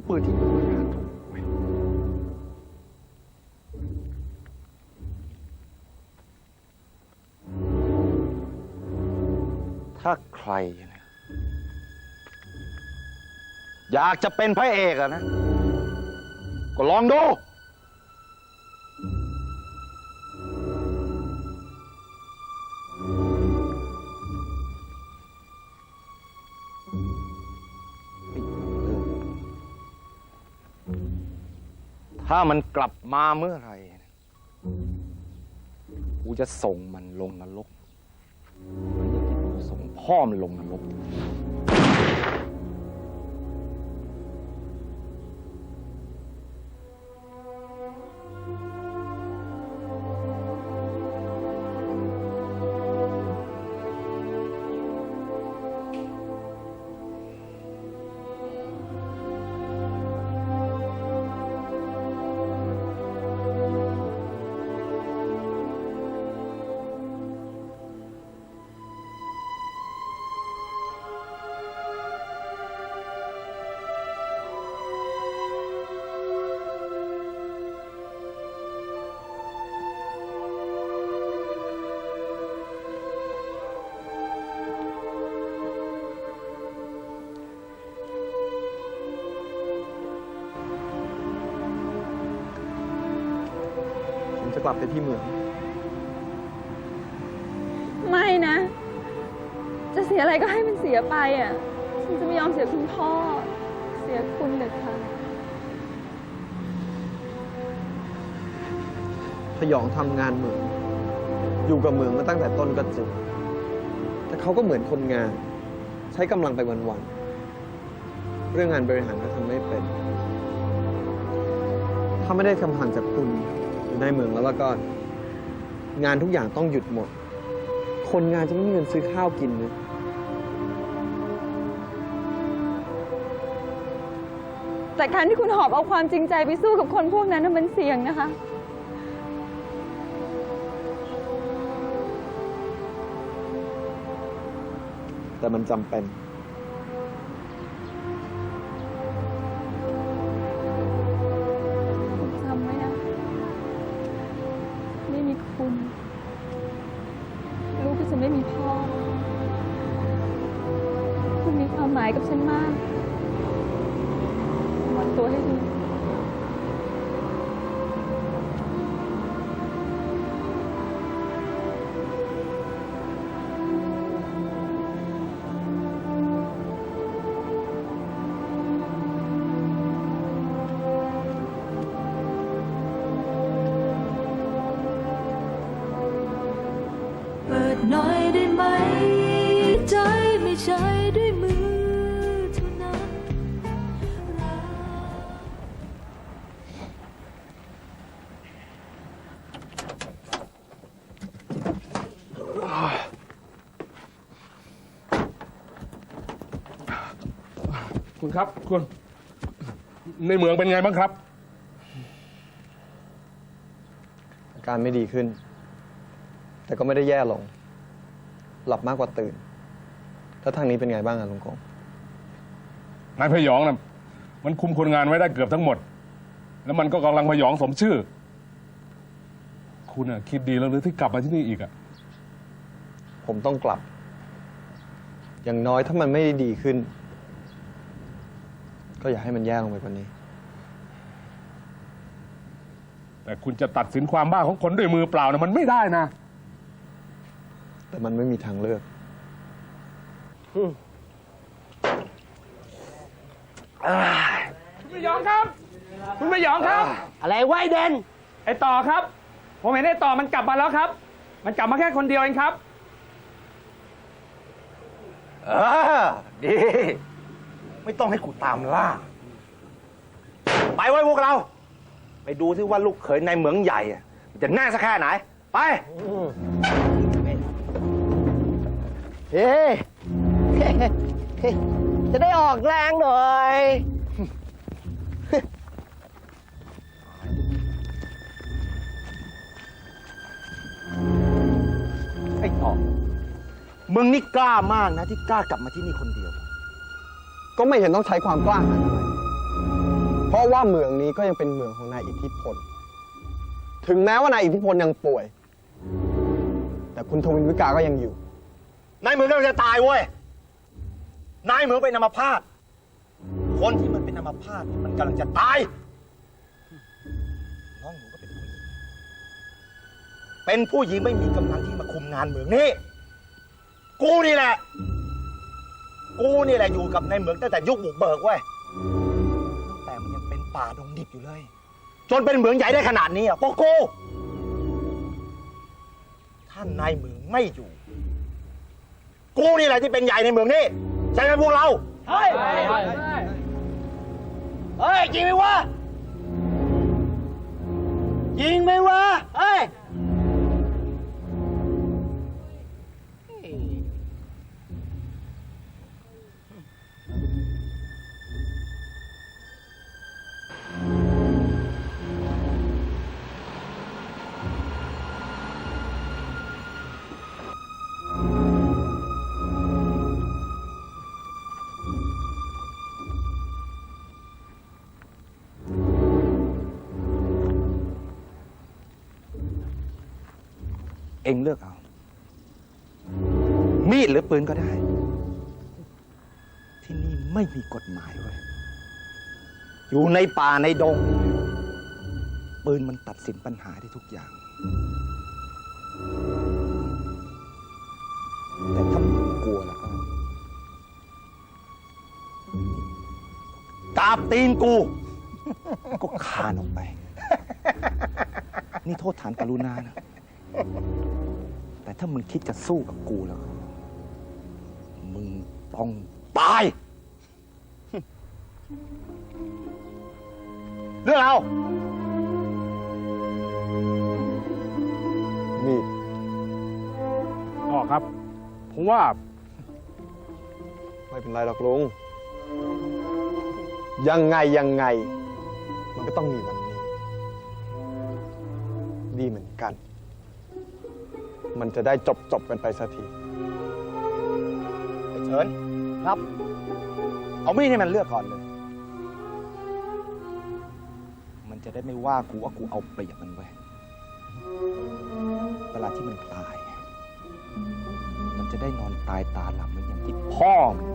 ลูกปืนที่ถ้าใครนะอยากจะเป็นพระเอกอะนะ ก็ลองดู ถ้ามันกลับมาเมื่อไหร่กูจะส่งมันลงนรกเหมือนอย่างที่กูส่งพ่อมันลงนรก ลับไปที่เมือง ไม่นะ จะเสียอะไรก็ให้มันเสียไปอะ ฉันจะไม่ยอมเสียคุณพ่อ เสียคุณเด็ดขาดพยองทำงานเหมือง อยู่กับเมืองมาตั้งแต่ต้นก็จริง แต่เขาก็เหมือนคนงาน ใช้กำลังไปวันๆ เรื่องงานบริหารก็ทำไม่เป็น ถ้าไม่ได้คำสั่งจากคุณ อยู่ในเมืองแล้วแล้วก็งานทุกอย่างต้องหยุดหมด คนงานจะไม่มีเงินซื้อข้าวกินเลยแต่การที่คุณหอบเอาความจริงใจไปสู้กับคนพวกนั้นน่ะมันเสี่ยงนะคะ แต่มันจำเป็น ระ คุณครับ คุณ ในเมืองเป็นไงบ้างครับ อาการไม่ดีขึ้น แต่ก็ไม่ได้แย่ลง หลับมากกว่าตื่น แล้วทางนี้เป็นไงบ้างอะลุงกงนายพยองนะมันคุมคนงานไว้ได้เกือบทั้งหมด แล้วมันก็กำลังพยองสมชื่อ คุณอะคิดดีแล้วหรือที่กลับมาที่นี่อีกอะผมต้องกลับ อย่างน้อยถ้ามันไม่ได้ดีขึ้น ก็อย่าให้มันแย่ลงไปกว่านี้ แต่คุณจะตัดสินความบ้าของคนด้วยมือเปล่านะมันไม่ได้นะแต่มันไม่มีทางเลือกคุณพยองครับ คุณพยองครับ อะไรไว้เดนไอ้ต่อครับ ผมเห็นไอ้ต่อมันกลับมาแล้วครับ มันกลับมาแค่คนเดียวเองครับ เออดี ไม่ต้องให้กูตามล่า ไปไว้พวกเรา ไปดูที่ว่าลูกเขยในเหมืองใหญ่อะมันจะแน่สักแค่ไหน ไป เฮ้ยจะได้ออกแรงหน่อย ไอ้ออกมึงนี่กล้ามากนะที่กล้ากลับมาที่นี่คนเดียว ก็ไม่เห็นต้องใช้ความกล้าหาญอะไร เพราะว่าเมืองนี้ก็ยังเป็นเมืองของนายอิทธิพล ถึงแม้ว่านายอิทธิพลยังป่วย แต่คุณทวินวิกาก็ยังอยู่ นายเหมืองกำลังจะตายเว้ย นายเหมืองเป็นอัมพาต คนที่มันเป็นอัมพาตมันกำลังจะตาย น้องหนูก็เป็นผู้หญิง เป็นผู้หญิงไม่มีกำลังที่มาคุมงานเมืองนี้ กูนี่แหละ กูนี่แหละอยู่กับนายเหมืองตั้งแต่ยุคบุกเบิกเว้ยตั้งแต่มันยังเป็นป่าดงดิบอยู่เลย จนเป็นเหมืองใหญ่ได้ขนาดนี้อะพวกกูถ้านายเหมืองไม่อยู่ กูนี่แหละที่เป็นใหญ่ในเมืองนี้ใช่ไหมพวกเราเฮ้ยเฮ้ยจริงไหมวะจริงไหมวะเฮ้ย เองเลือกเอา มีดหรือปืนก็ได้ ที่นี่ไม่มีกฎหมายเว้ยอยู่ในป่าในดง ปืนมันตัดสินปัญหาได้ทุกอย่าง แต่ถ้ามึงกลัวแล้วก็กราบตีนกู ก็คานออกไป นี่โทษฐานกรุณานะ แต่ถ้ามึงคิดจะสู้กับกูแล้วก็มึงต้องตาย เรื่องเอามีดพ่อครับ ผมว่า ไม่เป็นไรหรอกลุง ยังไงยังไง มันก็ต้องมีวันนี้ ดีเหมือนกัน มันจะได้จบจบกันไปสักทีไอ้เฉินครับ เอามีดให้มันเลือกก่อนเลย มันจะได้ไม่ว่ากูว่ากูเอาเปรียบมันไว้ยเวลาที่มันตาย มันจะได้นอนตายตาหลับเหมือนอย่างที่พ่อมัน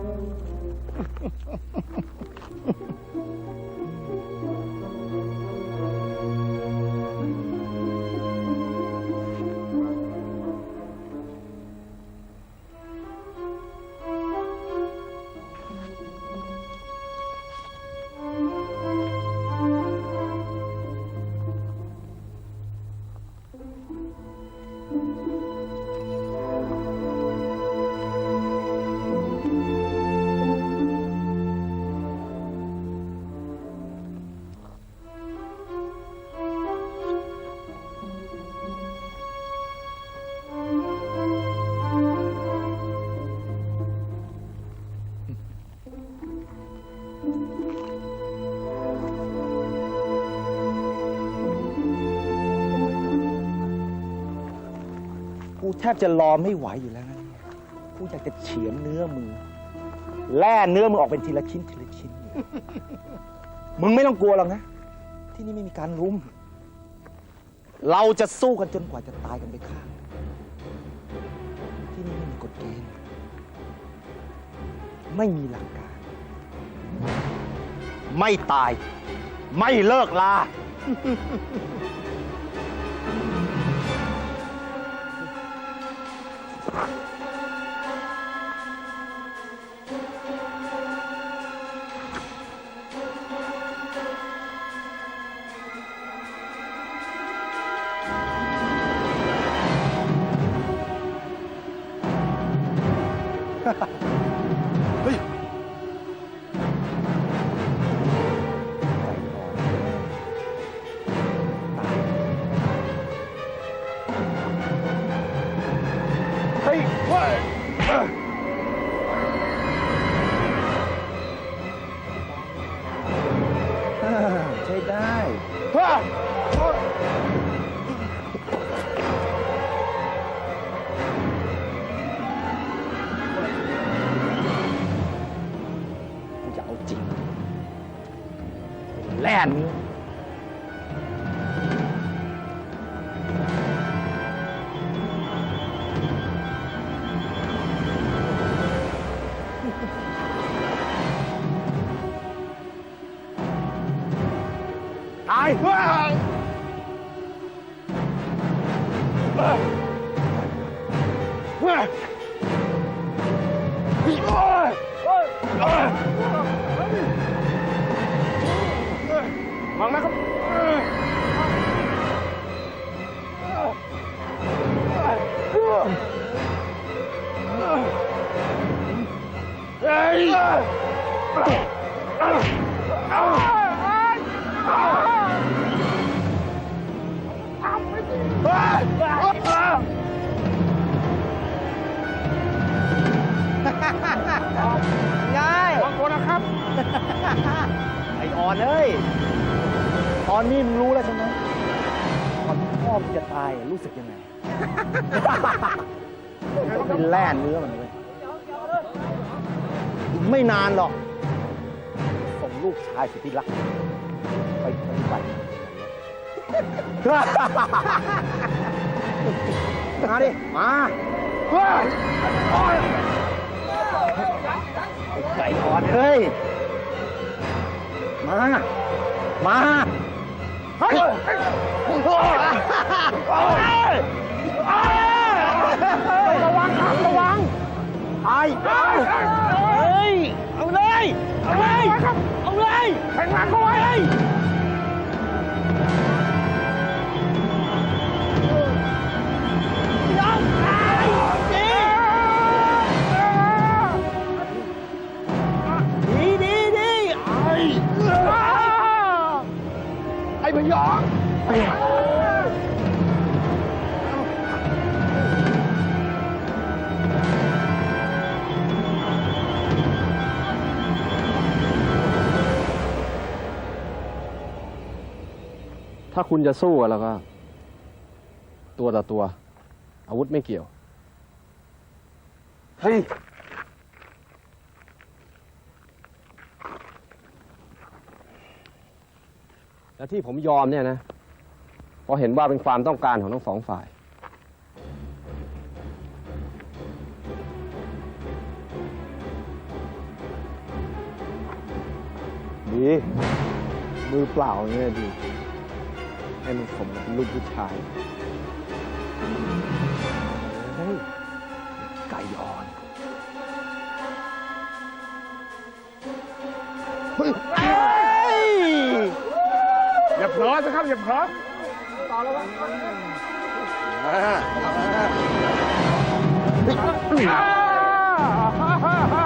บจะรอไม่ไหวอยู่แล้วนะเนี่ยกูอยากจะเฉือนเนื้อมึงแล่เนื้อมึงออกเป็นทีละชิ้นทีละชิ้นอยู่มึงไม่ต้องกลัวหรอกนะ ที่นี่ไม่มีการรุม เราจะสู้กันจนกว่าจะตายกันไปข้าง ที่นี่ไม่มีกฎเกณฑ์ ไม่มีหลักการ ไม่ตาย ไม่เลิกลา ไม่ได้ว้าจะเอาจริงแล่น ตายมังนะค ไอออนเอ้ยตอนนี้มึงรู้แล้วใช่ไหมตอนพ่อมึงจะตายรู้สึกยังไงต้องไปแล่เนื้อมันเลยไม่นานหรอก ส่งลูกชายสุดที่รัก ไปปฏิบัติมาดิ มาไก่อ่อนเฮ้ย มา มาเฮ้ยระวังครับระวังไอ้เฮ้ย เอาเลย เอาเลย เอาเลยแข่งหลักเขาไว้ ถ้าคุณจะสู้กันแล้วก็ ตัวต่อตัว อาวุธไม่เกี่ยว เฮ้ย และที่ผมยอมเนี่ยนะเพราะเห็นว่าเป็นความต้องการของทั้งสองฝ่าย ดี มือเปล่าอย่างเนี่ยดี ให้มันสมกับลูกผู้ชายเฮ้ยไก่อ่อนเฮ้ยอย่าเผลอสิครับอย่าเผลอเ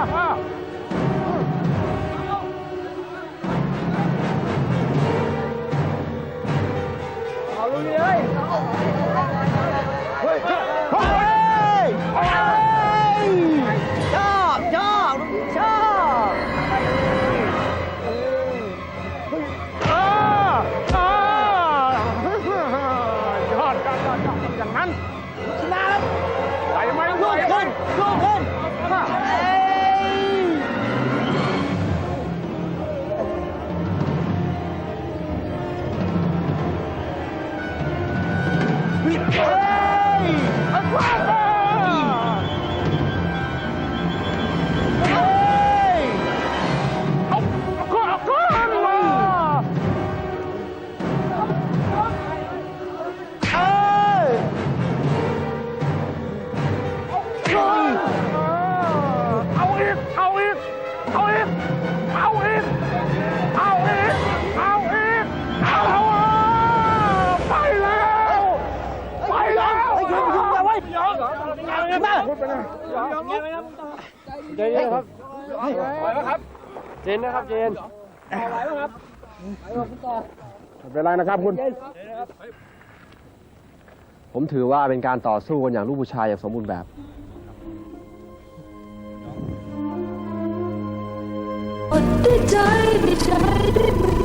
เจนนะครับเจนไม่เป็นไรนะครับคุณ ผมถือว่าเป็นการต่อสู้กันอย่างลูกผู้ชายอย่างสมบูรณ์แบบอดด้วยใจไม่ใช่ด้วยมือ